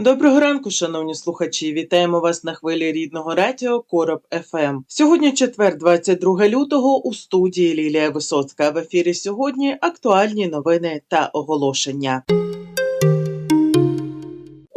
Доброго ранку, шановні слухачі. Вітаємо вас на хвилі рідного радіо Короб ФМ. Сьогодні четвер, 22 лютого, у студії Лілія Висоцька. В ефірі сьогодні актуальні новини та оголошення.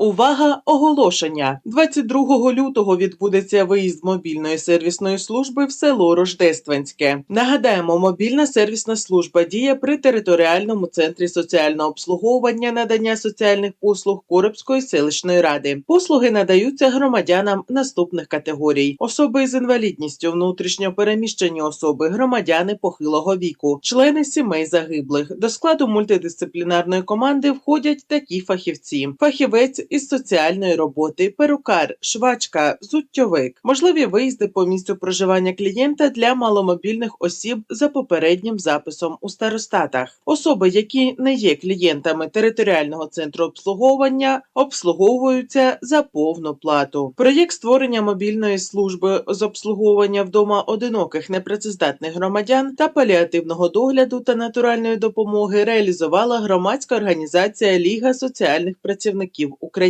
Увага! Оголошення! 22 лютого відбудеться виїзд мобільної сервісної служби в село Рождественське. Нагадаємо, мобільна сервісна служба діє при територіальному центрі соціального обслуговування надання соціальних послуг Коробської селищної ради. Послуги надаються громадянам наступних категорій: особи з інвалідністю, внутрішньо переміщені особи, громадяни похилого віку, члени сімей загиблих. До складу мультидисциплінарної команди входять такі фахівці: фахівець із соціальної роботи, перукар, швачка, взуттєвик, можливі виїзди по місцю проживання клієнта для маломобільних осіб за попереднім записом у старостатах. Особи, які не є клієнтами територіального центру обслуговування, обслуговуються за повну плату. Проєкт створення мобільної служби з обслуговування вдома одиноких непрацездатних громадян та паліативного догляду та натуральної допомоги реалізувала громадська організація Ліга соціальних працівників України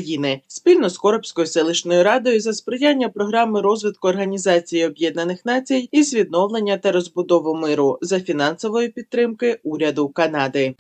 спільно з Коробською селищною радою за сприяння програми розвитку Організації Об'єднаних Націй із відновлення та розбудови миру за фінансової підтримки уряду Канади.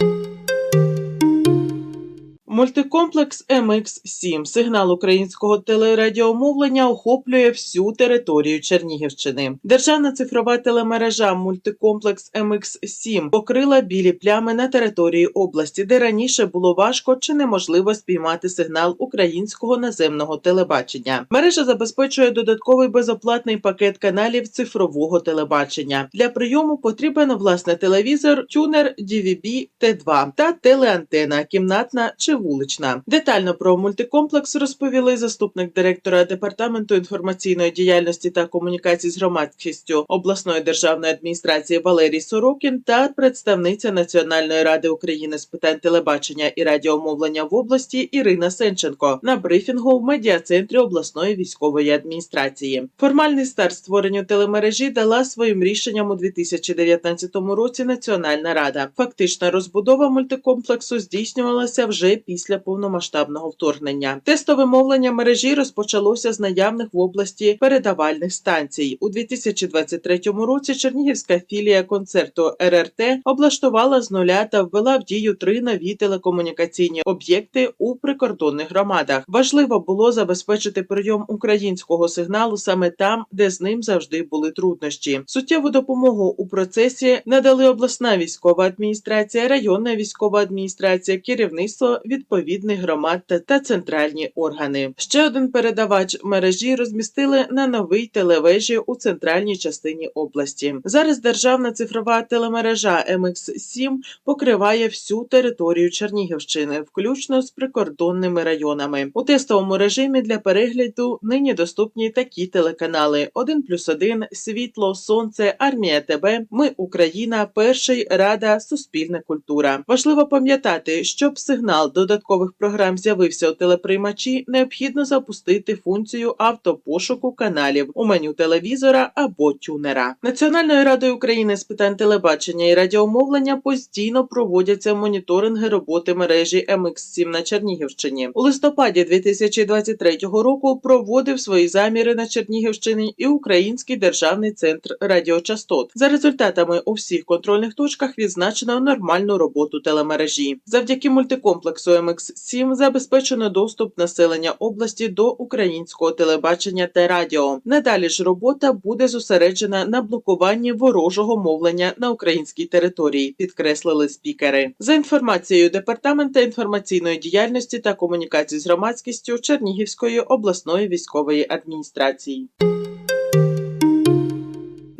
Мультикомплекс MX7 сигнал українського телерадіомовлення охоплює всю територію Чернігівщини. Державна цифрова телемережа Мультикомплекс MX7 покрила білі плями на території області, де раніше було важко чи неможливо спіймати сигнал українського наземного телебачення. Мережа забезпечує додатковий безоплатний пакет каналів цифрового телебачення. Для прийому потрібен власне телевізор, тюнер DVB T2 та телеантена, кімнатна чи вулична. Детально про мультикомплекс розповіли заступник директора департаменту інформаційної діяльності та комунікації з громадськістю обласної державної адміністрації Валерій Сорокін та представниця Національної ради України з питань телебачення і радіомовлення в області Ірина Сенченко на брифінгу в медіа-центрі обласної військової адміністрації. Формальний старт створенню телемережі дала своїм рішенням у 2019 році Національна рада. Фактична розбудова мультикомплексу здійснювалася вже після повномасштабного вторгнення. Тестове мовлення мережі розпочалося з наявних в області передавальних станцій. У 2023 році Чернігівська філія концерту РРТ облаштувала з нуля та ввела в дію три нові телекомунікаційні об'єкти у прикордонних громадах. Важливо було забезпечити прийом українського сигналу саме там, де з ним завжди були труднощі. Суттєву допомогу у процесі надали обласна військова адміністрація, районна військова адміністрація, керівництво відповідних громад та- центральні органи. Ще один передавач мережі розмістили на новій телевежі у центральній частині області. Зараз державна цифрова телемережа MX7 покриває всю територію Чернігівщини, включно з прикордонними районами. У тестовому режимі для перегляду нині доступні такі телеканали: 1+,1, Світло, Сонце, Армія ТБ, Ми Україна, Перший Рада, Суспільна культура. Важливо пам'ятати, щоб сигнал додаткових програм з'явився у телеприймачі, необхідно запустити функцію автопошуку каналів у меню телевізора або тюнера. Національною радою України з питань телебачення і радіомовлення постійно проводяться моніторинги роботи мережі MX7 на Чернігівщині. У листопаді 2023 року проводив свої заміри на Чернігівщині і Український державний центр радіочастот. За результатами у всіх контрольних точках відзначено нормальну роботу телемережі. Завдяки мультикомплексу MX7 забезпечено доступ населення області до українського телебачення та радіо. Надалі ж робота буде зосереджена на блокуванні ворожого мовлення на українській території, підкреслили спікери. За інформацією департамента інформаційної діяльності та комунікації з громадськістю Чернігівської обласної військової адміністрації.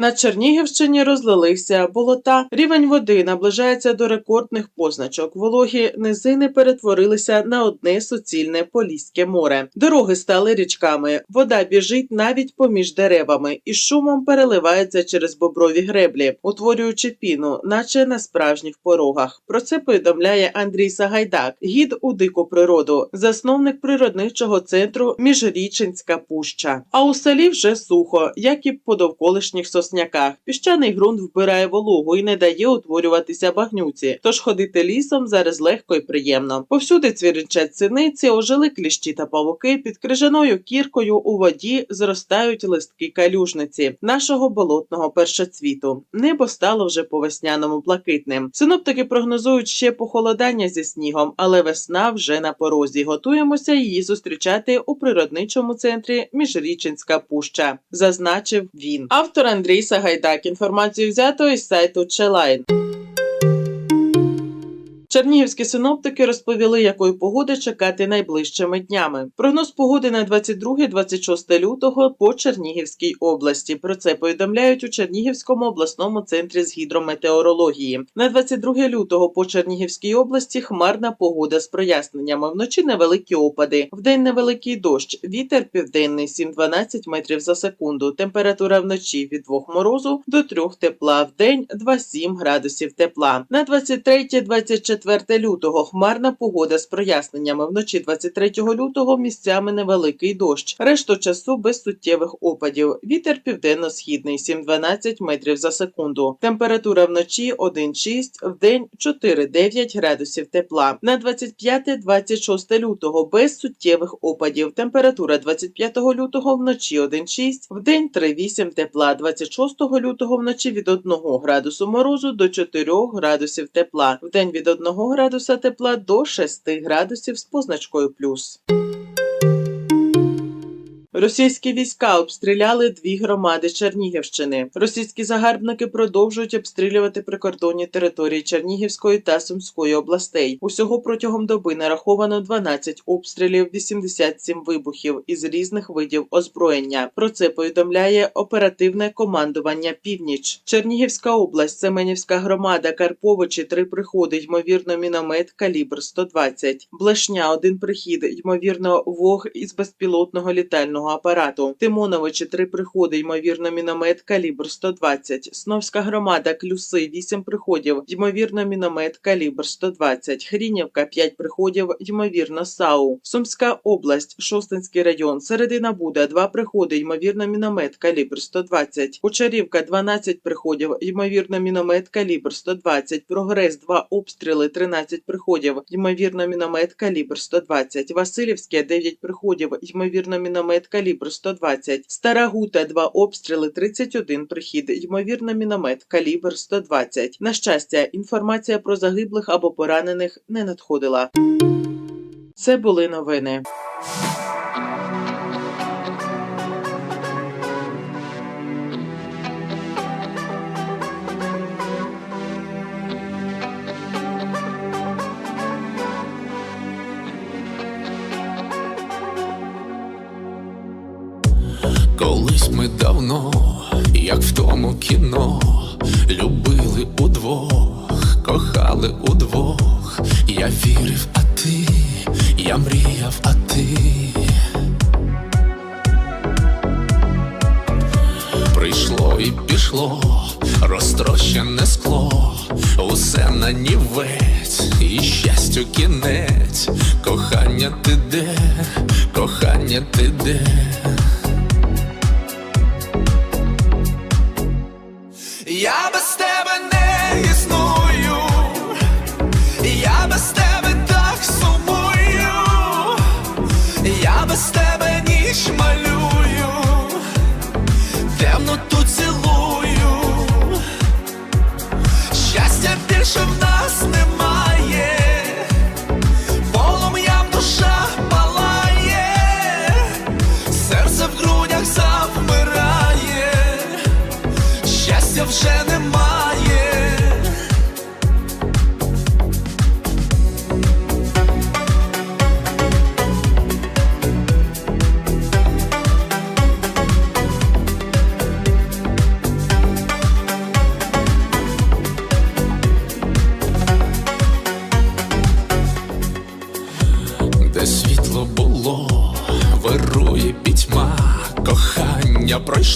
На Чернігівщині розлилися болота. Рівень води наближається до рекордних позначок. Вологі низини перетворилися на одне суцільне Поліське море. Дороги стали річками. Вода біжить навіть поміж деревами і шумом переливається через боброві греблі, утворюючи піну, наче на справжніх порогах. Про це повідомляє Андрій Сагайдак, гід у дику природу, засновник природничого центру Міжрічинська пуща. А у селі вже сухо, як і по довколишніх сосняках. Піщаний ґрунт вбирає вологу і не дає утворюватися багнюці. Тож ходити лісом зараз легко і приємно. Повсюди цвірінчать синиці, ожили кліщі та павуки. Під крижаною кіркою у воді зростають листки калюжниці нашого болотного першоцвіту. Небо стало вже по весняному блакитним. Синоптики прогнозують ще похолодання зі снігом, але весна вже на порозі. Готуємося її зустрічати у природничому центрі Міжрічинська пуща, зазначив він. Автор Андрій Сагайдак. Інформацію взято із сайту Челайн. Чернігівські синоптики розповіли, якої погоди чекати найближчими днями. Прогноз погоди на 22-26 лютого по Чернігівській області. Про це повідомляють у Чернігівському обласному центрі з гідрометеорології. На 22 лютого по Чернігівській області хмарна погода з проясненнями. Вночі невеликі опади, вдень невеликий дощ. Вітер південний 7-12 метрів за секунду. Температура вночі від 2 морозу до 3 тепла. Вдень 2-7 градусів тепла. На 23-24 4 лютого хмарна погода з проясненнями. Вночі 23 лютого місцями невеликий дощ. Решту часу без суттєвих опадів. Вітер південно-східний 7-12 метрів за секунду. Температура вночі 1-6, вдень 4-9 градусів тепла. На 25-26 лютого без суттєвих опадів. Температура 25 лютого вночі 1-6, вдень 3-8 тепла. 26 лютого вночі від 1 градусу морозу до 4 градусів тепла. Вдень від 1 градуса тепла до 6 градусів з позначкою плюс. Російські війська обстріляли дві громади Чернігівщини. Російські загарбники продовжують обстрілювати прикордонні території Чернігівської та Сумської областей. Усього протягом доби нараховано 12 обстрілів, 87 вибухів із різних видів озброєння. Про це повідомляє оперативне командування Північ. Чернігівська область, Семенівська громада, Карповичі, три приходи, ймовірно, міномет калібр 120. Блешня, один прихід, ймовірно, вог із безпілотного літального апарату. Тимоновичі, три приходи, ймовірно, міномет калібр 120. Сновська громада, Клюси, вісім приходів, ймовірно, міномет калібр 120. Хрінівка, п'ять приходів, ймовірно, САУ. Сумська область, Шостинський район, Середина Буда, два приходи, ймовірно, міномет калібр 120. Кучарівка, 12 приходів, ймовірно, міномет калібр 120. Прогрес, два обстріли, 13 приходів, ймовірно, міномет калібр 120. Васильівське, 9 приходів, ймовірно, міномет калібр 120. Стара Гута, два обстріли, 31 прихід, ймовірно, міномет калібр 120. На щастя, інформація про загиблих або поранених не надходила. Це були новини. Ми давно, як в тому кіно, любили удвох, кохали удвох. Я вірив, а ти, я мріяв, а ти. Прийшло і пішло, розтрощене скло, усе на нівець, і щастю кінець. Кохання ти де, кохання ти де.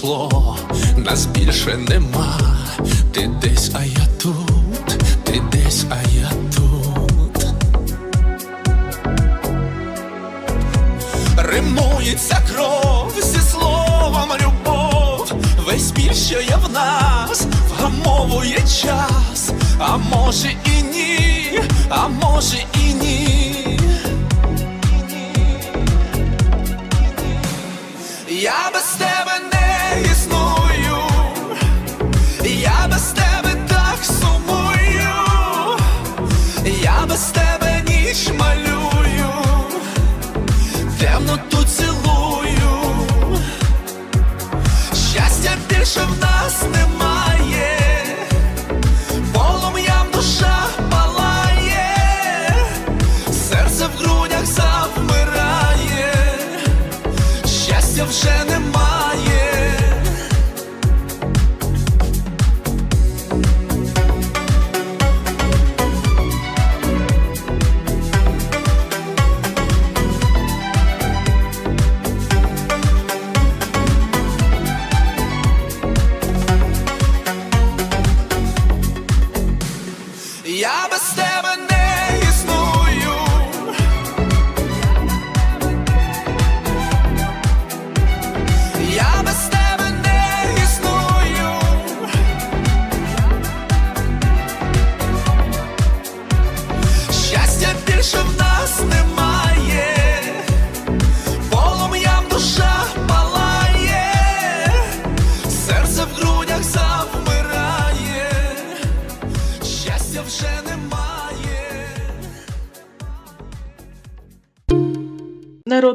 Пройшло, нас більше нема. Ти десь, а я тут, ти десь, а я тут. Римується кров зі словом любов, весь біль, що є в нас, вгамовує час, а може і ні, а може і ні.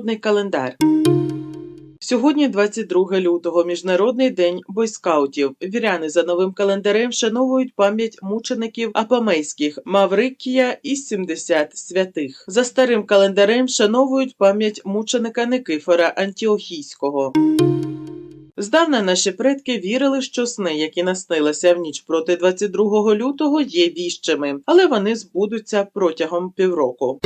Народний календар. Сьогодні 22 лютого, Міжнародний день бойскаутів. Віряни за новим календарем вшановують пам'ять мучеників апамейських Маврикія і 70 святих. За старим календарем вшановують пам'ять мученика Никифора Антіохійського. Здавна наші предки вірили, що сни, які наснилися в ніч проти 22 лютого, є віщими, але вони збудуться протягом півроку.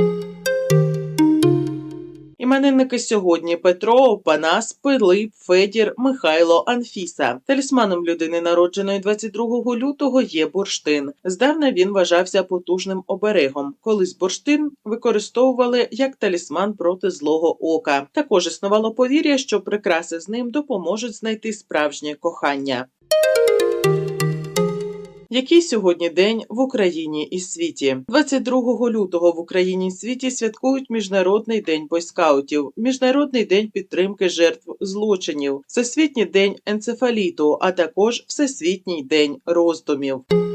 Іменинники сьогодні Петро, Панас, Пилип, Федір, Михайло, Анфіса. Талісманом людини, народженої 22 лютого, є бурштин. Здавна він вважався потужним оберегом. Колись бурштин використовували як талісман проти злого ока. Також існувало повір'я, що прикраси з ним допоможуть знайти справжнє кохання. Який сьогодні день в Україні і світі? 22 лютого в Україні і світі святкують Міжнародний день бойскаутів, Міжнародний день підтримки жертв злочинів, Всесвітній день енцефаліту, а також Всесвітній день роздумів.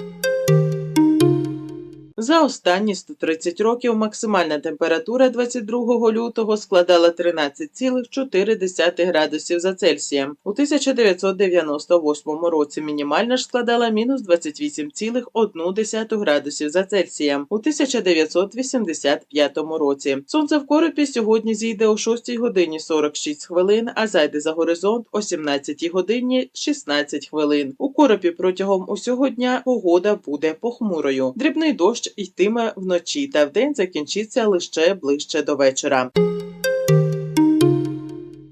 За останні 130 років максимальна температура 22 лютого складала 13,4 градусів за Цельсієм. У 1998 році мінімальна ж складала мінус 28,1 градусів за Цельсієм. У 1985 році. Сонце в коропі сьогодні зійде о 6 годині 46 хвилин, а зайде за горизонт о 17 годині 16 хвилин. У коропі протягом усього дня погода буде похмурою. Дрібний дощ йтиме вночі, та вдень закінчиться лише ближче до вечора.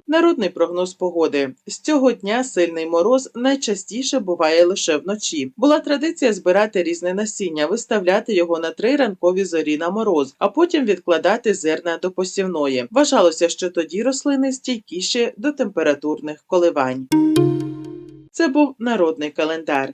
Народний прогноз погоди з цього дня сильний мороз найчастіше буває лише вночі. Була традиція збирати різне насіння, виставляти його на три ранкові зорі на мороз, а потім відкладати зерна до посівної. Вважалося, що тоді рослини стійкіші до температурних коливань. Це був народний календар.